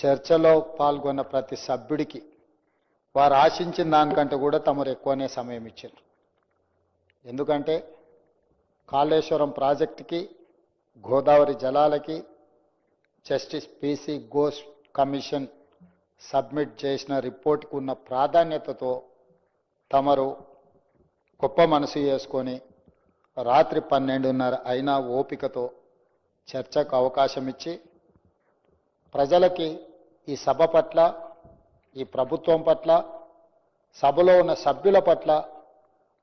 చర్చలో పాల్గొన్న ప్రతి సభ్యుడికి వారు ఆశించిన దానికంటే కూడా తమరు ఎక్కువనే సమయం ఇచ్చారు. ఎందుకంటే కాళేశ్వరం ప్రాజెక్టుకి Godavari జలాలకి justice PC Ghosh commission submit చేసిన రిపోర్ట్కి ఉన్న ప్రాధాన్యతతో తమరు గొప్ప మనసు చేసుకొని రాత్రి పన్నెండున్నర అయినా ఓపికతో చర్చకు అవకాశం ఇచ్చి ప్రజలకి ఈ సభ పట్ల ఈ ప్రభుత్వం పట్ల సభలో ఉన్న సభ్యుల పట్ల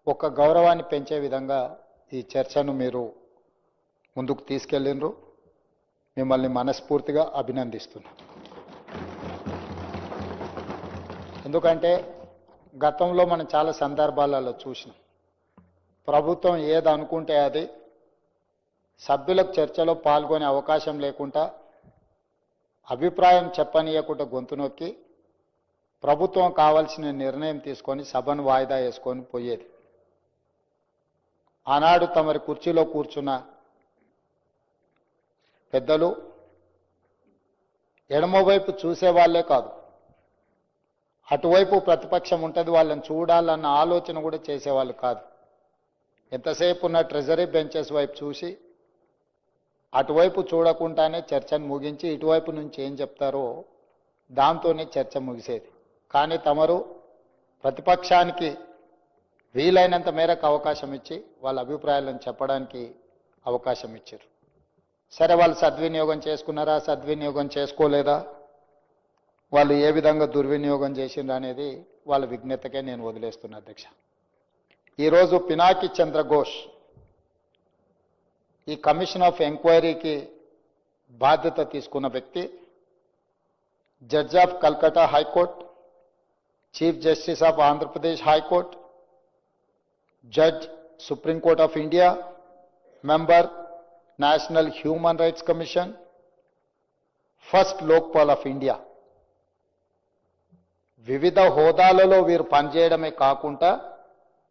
ఒక గౌరవాన్ని పెంచే విధంగా ఈ చర్చను మీరు ముందుకు తీసుకెళ్ళిండ్రు. మిమ్మల్ని మనస్ఫూర్తిగా అభినందిస్తున్నా. ఎందుకంటే గతంలో మనం చాలా సందర్భాలలో చూసినాం. ప్రభుత్వం ఏది అనుకుంటే అది సభ్యులకు చర్చలో పాల్గొనే అవకాశం లేకుండా అభిప్రాయం చెప్పనీయకుండా గొంతు నొక్కి ప్రభుత్వం కావాల్సిన నిర్ణయం తీసుకొని సభను వాయిదా వేసుకొని పోయేది. ఆనాడు తమరి కుర్చీలో కూర్చున్న పెద్దలు ఎడమవైపు చూసేవాళ్ళే కాదు. అటువైపు ప్రతిపక్షం ఉంటుంది వాళ్ళని చూడాలన్న ఆలోచన కూడా చేసేవాళ్ళు కాదు. ఎంతసేపు ఉన్న ట్రెజరీ బెంచెస్ వైపు చూసి అటువైపు చూడకుండానే చర్చను ముగించి ఇటువైపు నుంచి ఏం చెప్తారో దాంతోనే చర్చ ముగిసేది. కానీ తమరు ప్రతిపక్షానికి వీలైనంత మేరకు అవకాశం ఇచ్చి వాళ్ళ అభిప్రాయాలను చెప్పడానికి అవకాశం ఇచ్చారు. సరే వాళ్ళు సద్వినియోగం చేసుకున్నారా సద్వినియోగం చేసుకోలేదా? వాళ్ళు ఏ విధంగా దుర్వినియోగం చేసిండ్రు అనేది వాళ్ళ విజ్ఞతకే నేను వదిలేస్తున్నా అధ్యక్ష. ఈరోజు పినాకి చంద్రఘోష్ ఈ కమిషన్ ఆఫ్ ఎంక్వైరీకి బాధ్యత తీసుకున్న వ్యక్తి judge of Calcutta high court chief justice of Andhra Pradesh high court judge supreme court of India member national human rights commission first Lokpal of India. వివిధ హోదాలలో వీరు పనిచేయడమే కాకుండా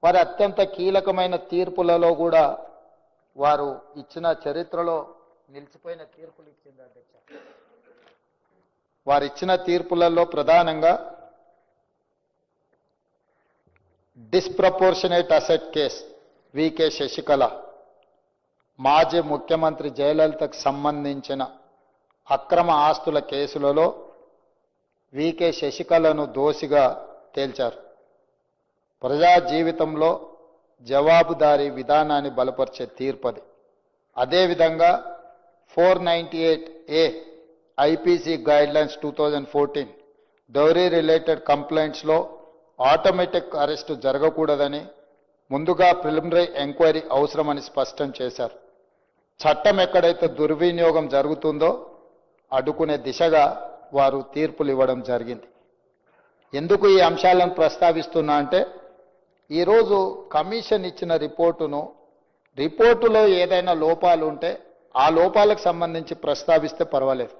వారి అత్యంత కీలకమైన తీర్పులలో కూడా వారు ఇచ్చిన చరిత్రలో నిలిచిపోయిన తీర్పులు ఇచ్చింది అధ్యక్ష వారిచ్చిన తీర్పులలో ప్రధానంగా disproportionate asset case V K Sasikala మాజీ ముఖ్యమంత్రి జయలలితకు సంబంధించిన అక్రమ ఆస్తుల కేసులలో వికే శశికళను దోషిగా తేల్చారు. ప్రజా జీవితంలో జవాబుదారీ విధానాన్ని బలపరిచే తీర్పది అదేవిధంగా four ninety eight A IPC guidelines two thousand fourteen dowry related కంప్లైంట్స్లో automatic arrest జరగకూడదని ముందుగా ప్రిలిమినరీ ఎంక్వైరీ అవసరమని స్పష్టం చేశారు. చట్టం ఎక్కడైతే దుర్వినియోగం జరుగుతుందో అడ్డుకునే దిశగా వారు తీర్పులు ఇవ్వడం జరిగింది. ఎందుకు ఈ అంశాలను ప్రస్తావిస్తున్నా అంటే ఈరోజు కమిషన్ ఇచ్చిన రిపోర్టును రిపోర్టులో ఏదైనా లోపాలు ఉంటే ఆ లోపాలకు సంబంధించి ప్రస్తావిస్తే పర్వాలేదు.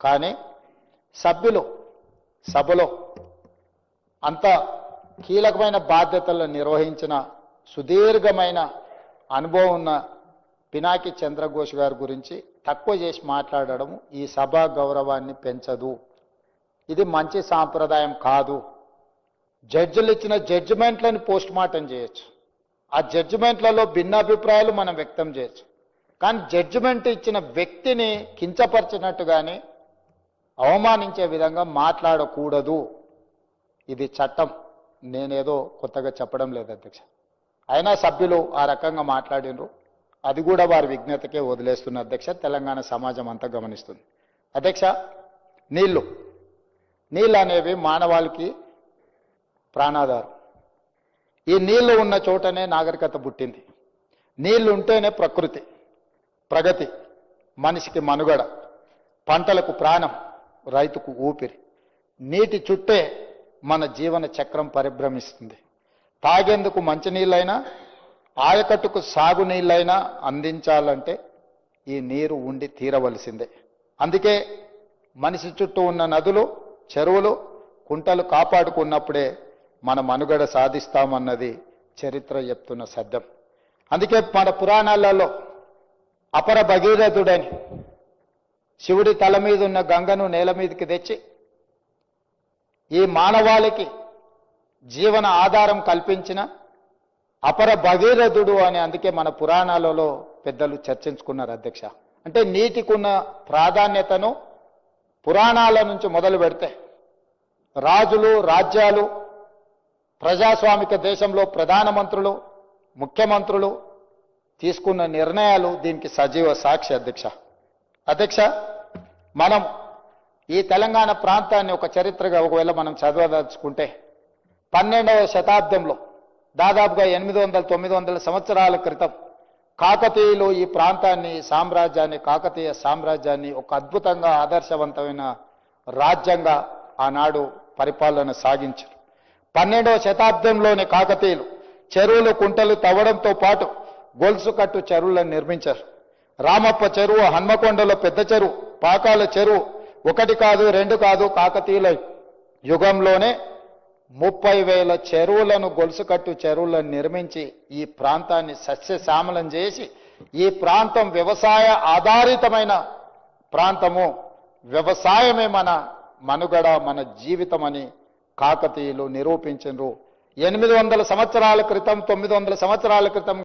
కానీ సభ్యులు సభలో అంత కీలకమైన బాధ్యతలను నిర్వహించిన సుదీర్ఘమైన అనుభవం ఉన్న పినాకి చంద్రఘోష్ గారి గురించి తక్కువ చేసి మాట్లాడడం ఈ సభా గౌరవాన్ని పెంచదు. ఇది మంచి సాంప్రదాయం కాదు. జడ్జిలు ఇచ్చిన జడ్జిమెంట్లను పోస్ట్ మార్టం చేయొచ్చు. ఆ జడ్జిమెంట్లలో భిన్నాభిప్రాయాలు మనం వ్యక్తం చేయొచ్చు. కానీ జడ్జిమెంట్ ఇచ్చిన వ్యక్తిని కించపరిచినట్టు కానీ అవమానించే విధంగా మాట్లాడకూడదు. ఇది చట్టం. నేనేదో కొత్తగా చెప్పడం లేదు అధ్యక్ష. అయినా సభ్యులు ఆ రకంగా మాట్లాడినరు. అది కూడా వారి విజ్ఞతకే వదిలేస్తున్న అధ్యక్ష. తెలంగాణ సమాజం అంతా గమనిస్తుంది. అధ్యక్ష నీళ్ళు నీళ్ళు అనేవి మానవాళికి ప్రాణాధారం. ఈ నీళ్ళు ఉన్న చోటనే నాగరికత పుట్టింది. నీళ్ళు ఉంటేనే ప్రకృతి ప్రగతి మనిషికి మనుగడ పంటలకు ప్రాణం రైతుకు ఊపిరి. నీటి చుట్టే మన జీవన చక్రం పరిభ్రమిస్తుంది. తాగేందుకు మంచినీళ్ళైనా ఆయకట్టుకు సాగునీళ్ళైనా అందించాలంటే ఈ నీరు ఉండి తీరవలసిందే. అందుకే మనిషి చుట్టూ ఉన్న నదులు చెరువులు కుంటలు కాపాడుకున్నప్పుడే మన మనుగడ సాధిస్తామన్నది చరిత్ర చెప్తున్న శబ్దం. అందుకే మన పురాణాలలో అపర భగీరథుడని శివుడి తల మీద ఉన్న గంగను నేల మీదకి తెచ్చి ఈ మానవాళికి జీవన ఆధారం కల్పించిన అపర భగీరథుడు అని అందుకే మన పురాణాలలో పెద్దలు చర్చించుకున్నారు అధ్యక్ష. అంటే నీటికున్న ప్రాధాన్యతను పురాణాల నుంచి మొదలు పెడితే రాజులు రాజ్యాలు ప్రజాస్వామిక దేశంలో ప్రధానమంత్రులు ముఖ్యమంత్రులు తీసుకున్న నిర్ణయాలు దీనికి సజీవ సాక్షి అధ్యక్ష. అధ్యక్ష మనం ఈ తెలంగాణ ప్రాంతాన్ని ఒక చరిత్రగా ఒకవేళ మనం చదవదలుచుకుంటే పన్నెండవ శతాబ్దంలో దాదాపుగా ఎనిమిది వందల తొమ్మిది వందల సంవత్సరాల క్రితం కాకతీయులు ఈ ప్రాంతాన్ని సామ్రాజ్యాన్ని కాకతీయ సామ్రాజ్యాన్ని ఒక అద్భుతంగా ఆదర్శవంతమైన రాజ్యంగా ఆనాడు పరిపాలన సాగించారు. పన్నెండవ శతాబ్దంలోని కాకతీయులు చెరువులు కుంటలు తవ్వడంతో పాటు గొలుసు కట్టు చెరువులను నిర్మించారు. రామప్ప చెరువు హన్మకొండలో పెద్ద చెరువు పాకాల చెరువు ఒకటి కాదు రెండు కాదు కాకతీయుల యుగంలోనే ముప్పై వేల చెరువులను గొలుసుకట్టు చెరువులను నిర్మించి ఈ ప్రాంతాన్ని సస్యశ్యామలం చేసి ఈ ప్రాంతం వ్యవసాయ ఆధారితమైన ప్రాంతము. వ్యవసాయమే మన మనుగడ మన జీవితమని కాకతీయులు నిరూపించరు ఎనిమిది వందల సంవత్సరాల క్రితం తొమ్మిది వందల సంవత్సరాల క్రితం